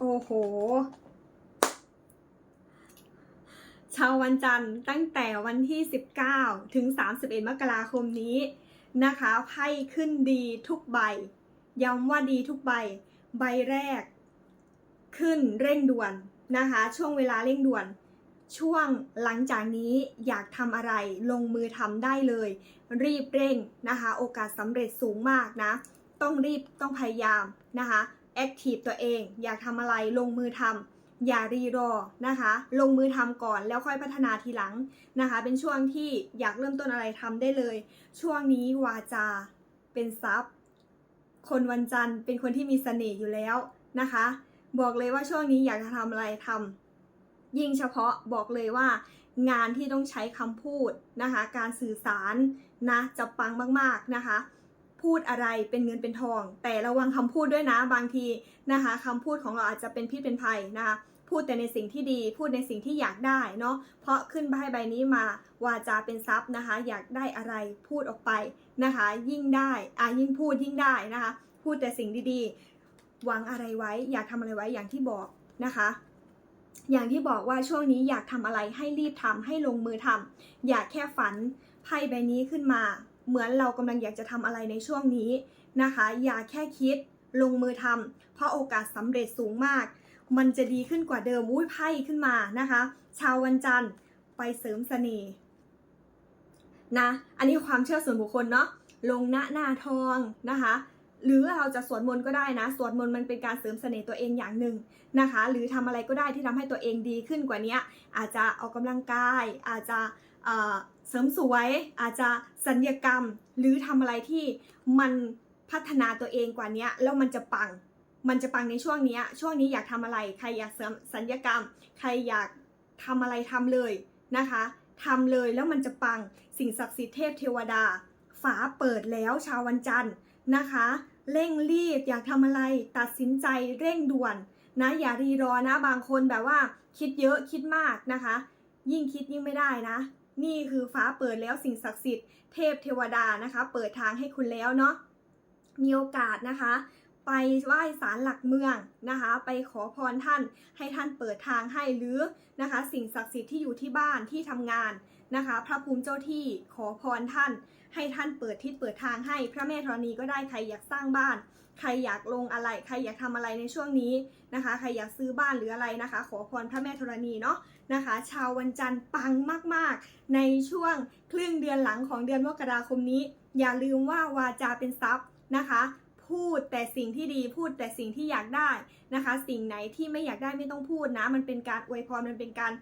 โอ้โหชาววันจันทร์ตั้งแต่วันที่ 19 ถึง 31 มกราคมนี้นะคะไพ่ขึ้นดีทุกใบ ย้ำว่าดีทุกใบ ใบแรก ขึ้นเร่งด่วนนะคะ ช่วงเวลาเร่งด่วน ช่วงหลังจากนี้อยากทำอะไรลงมือทำได้เลย รีบเร่งนะคะ โอกาสสำเร็จสูงมากนะ ต้องรีบต้องพยายามนะคะ แอคทีฟตัวเอง อยากทำอะไรลงมือทำอย่ารีรอนะคะ ลงมือทำก่อนแล้วค่อยพัฒนาทีหลังนะคะ เป็นช่วงที่อยากเริ่มต้นอะไรทำได้เลย ช่วงนี้วาจาเป็นทรัพย์ คนวันจันทร์เป็นคนที่มีเสน่ห์อยู่แล้วนะคะ บอกเลยว่าช่วงนี้อยากจะทำอะไรทำยิ่งเฉพาะบอกเลยว่างานที่ต้องใช้คำพูดนะคะ การสื่อสารนะจะปังมากๆนะคะ พูดอะไรเป็นเงินเป็นทอง แต่ระวังคำพูดด้วยนะบางทีนะคะคำพูดของเราอาจจะเป็นพิษเป็นภัยนะคะพูดแต่ในสิ่งที่ดี พูดในสิ่งที่อยากได้เนาะเพราะขึ้นใบใบนี้มาวาจาเป็นทรัพย์นะคะ อยากได้อะไรพูดออกไปนะคะ ยิ่งได้อะยิ่งพูดยิ่งได้นะคะ พูดแต่สิ่งดีๆ หวังอะไรไว้ อยากทำอะไรไว้อย่างที่บอกนะคะอย่างที่บอกว่าช่วงนี้อยากทำอะไรให้รีบทำให้ลงมือทำอย่าแค่ฝันไพ่ใบนี้ขึ้นมา เหมือนเรากำลังอยากจะทำอะไรในช่วงนี้นะคะ อย่าแค่คิดลงมือทำเพราะโอกาสสำเร็จสูงมาก มันจะดีขึ้นกว่าเดิมอุ้ยไพ่ขึ้นมานะคะ ชาววันจันทร์ไปเสริมเสน่ห์นะอันนี้ความเชื่อส่วนบุคคลเนาะลงหน้าหน้าทองนะคะหรือเราจะสวดมนต์ก็ได้นะ สวดมนต์มันเป็นการเสริมเสน่ห์ตัวเองอย่างหนึ่งนะคะ หรือทำอะไรก็ได้ที่ทำให้ตัวเองดีขึ้นกว่านี้อาจจะออกกำลังกาย อาจจะ เสริมสวยอาจจะสัญญกรรมหรือทำอะไรที่มันพัฒนาตัวเองกว่านี้แล้วมันจะปัง มันจะปังในช่วงนี้ช่วงนี้อยากทำอะไร ใครอยากเสริมสัญญกรรม ใครอยากทำอะไรทำเลยนะคะทำเลยแล้วมันจะปังสิ่งศักดิ์สิทธิ์เทพเทวดาฝาเปิดแล้วชาววันจันทร์นะคะ เร่งรีบอยากทำอะไรตัดสินใจเร่งด่วนนะอย่ารีรอนะบางคนแบบว่าคิดเยอะคิดมากนะคะ ยิ่งคิดยิ่งไม่ได้นะ นี่คือฟ้าเปิดแล้วสิ่งศักดิ์สิทธิ์เทพเทวดานะคะ เปิดทางให้คุณแล้วเนาะมีโอกาสนะคะ ไปไหว้ศาลหลักเมืองนะคะ ไปขอพรท่านให้ท่านเปิดทางให้หรือนะคะ สิ่งศักดิ์สิทธิ์ที่อยู่ที่บ้านที่ทำงานนะคะ พระภูมิเจ้าที่ขอพรท่าน ให้ท่านเปิดทิศเปิดทางให้ พระแม่ธรณีก็ได้ใครอยากสร้างบ้าน ใครอยากลงอะไร ใครอยากทำอะไรในช่วงนี้นะคะ ใครอยากซื้อบ้านหรืออะไรนะคะ ขอพรพระแม่ธรณีเนาะนะคะ ชาววันจันทร์ปังมาก ๆ ในช่วงครึ่งเดือนหลังของเดือนมกราคมนี้ อย่าลืมว่าวาจาเป็นทรัพย์นะคะ พูดแต่สิ่งที่ดีพูดแต่สิ่งที่อยากได้นะคะ สิ่งไหนที่ไม่อยากได้ไม่ต้องพูดนะ มันเป็นการอวยพรมันเป็นการ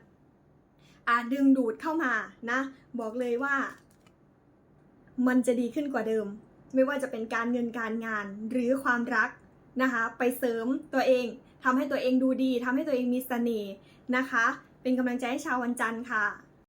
อาดึงดูดเข้ามานะ บอกเลยว่า มันจะดีขึ้นกว่าเดิม ไม่ว่าจะเป็นการเงินการงานหรือความรักนะคะ ไปเสริมตัวเองทำให้ตัวเองดูดีทำให้ตัวเองมีเสน่ห์นะคะ เป็นกำลังใจให้ชาววันจันทร์ค่ะ